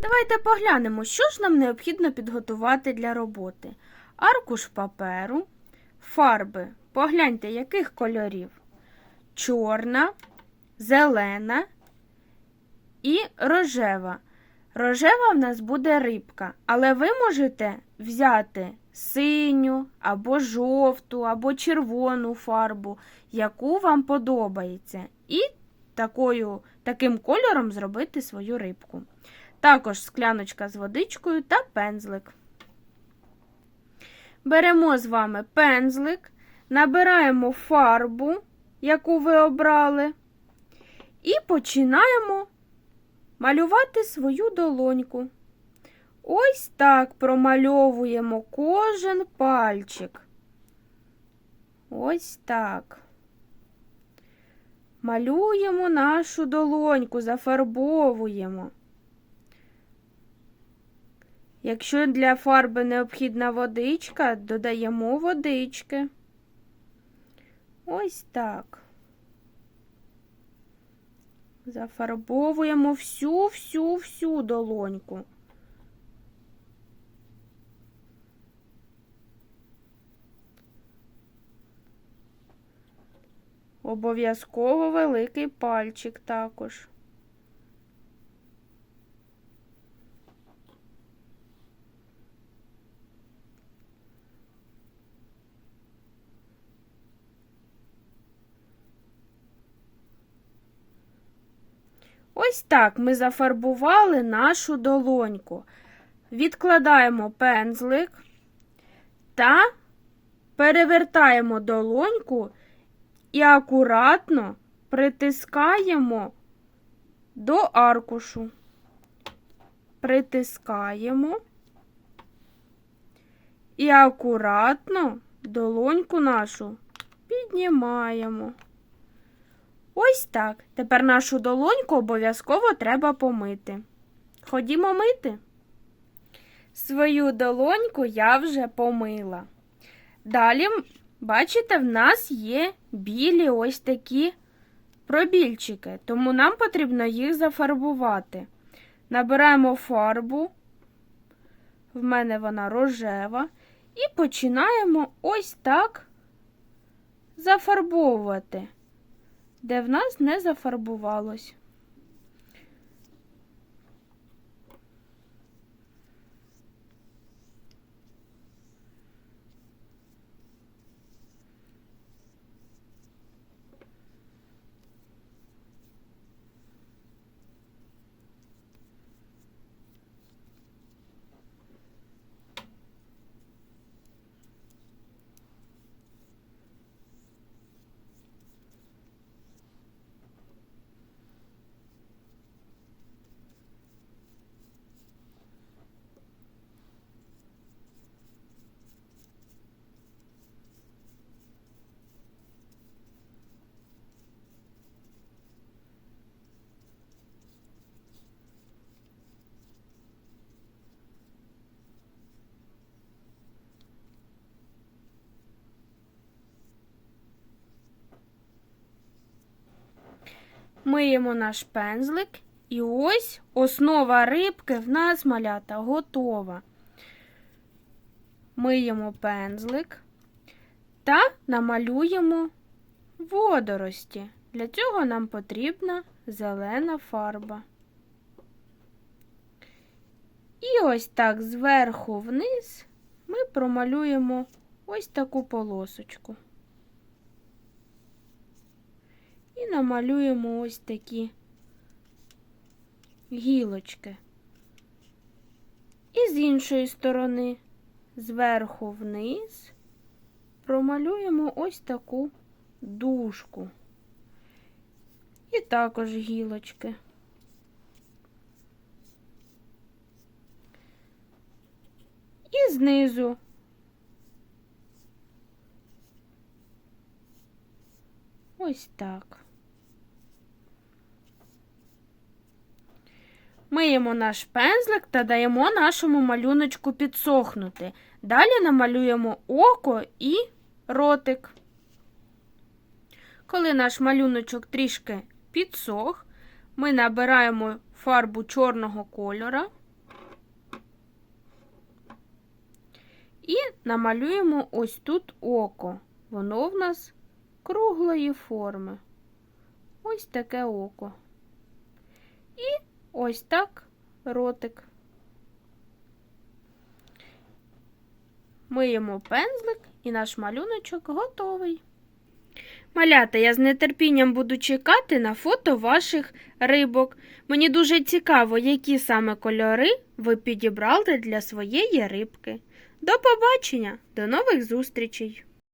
Давайте поглянемо, що ж нам необхідно підготувати для роботи. Аркуш паперу, фарби. Погляньте, яких кольорів? Чорна, зелена і рожева. Рожева в нас буде рибка, але ви можете взяти синю або жовту, або червону фарбу, яку вам подобається, і такою, таким кольором зробити свою рибку. Також скляночка з водичкою та пензлик. Беремо з вами пензлик, набираємо фарбу, яку ви обрали, і починаємо малювати свою долоньку. Ось так промальовуємо кожен пальчик. Ось так. Малюємо нашу долоньку, зафарбовуємо. Якщо для фарби необхідна водичка, додаємо водички. Ось так. Зафарбовуємо всю-всю-всю долоньку. Обов'язково великий пальчик також. Ось так ми зафарбували нашу долоньку. Відкладаємо пензлик та перевертаємо долоньку і акуратно притискаємо до аркушу. Притискаємо і акуратно долоньку нашу піднімаємо. Ось так. Тепер нашу долоньку обов'язково треба помити. Ходімо мити. Свою долоньку я вже помила. Далі, бачите, в нас є білі ось такі пробільчики, тому нам потрібно їх зафарбувати. Набираємо фарбу, в мене вона рожева, і починаємо ось так зафарбовувати де в нас не зафарбувалось. Миємо наш пензлик. І ось основа рибки в нас малята готова. Миємо пензлик та намалюємо водорості. Для цього нам потрібна зелена фарба. І ось так зверху вниз ми промалюємо ось таку полосочку. І намалюємо ось такі гілочки. І з іншої сторони, зверху вниз, промалюємо ось таку дужку. І також гілочки. І знизу ось так. Миємо наш пензлик та даємо нашому малюночку підсохнути. Далі намалюємо око і ротик. Коли наш малюночок трішки підсох, ми набираємо фарбу чорного кольора і намалюємо ось тут око. Воно в нас круглої форми. Ось таке око. І ось так ротик. Миємо пензлик і наш малюночок готовий. Малята, я з нетерпінням буду чекати на фото ваших рибок. Мені дуже цікаво, які саме кольори ви підібрали для своєї рибки. До побачення, до нових зустрічей!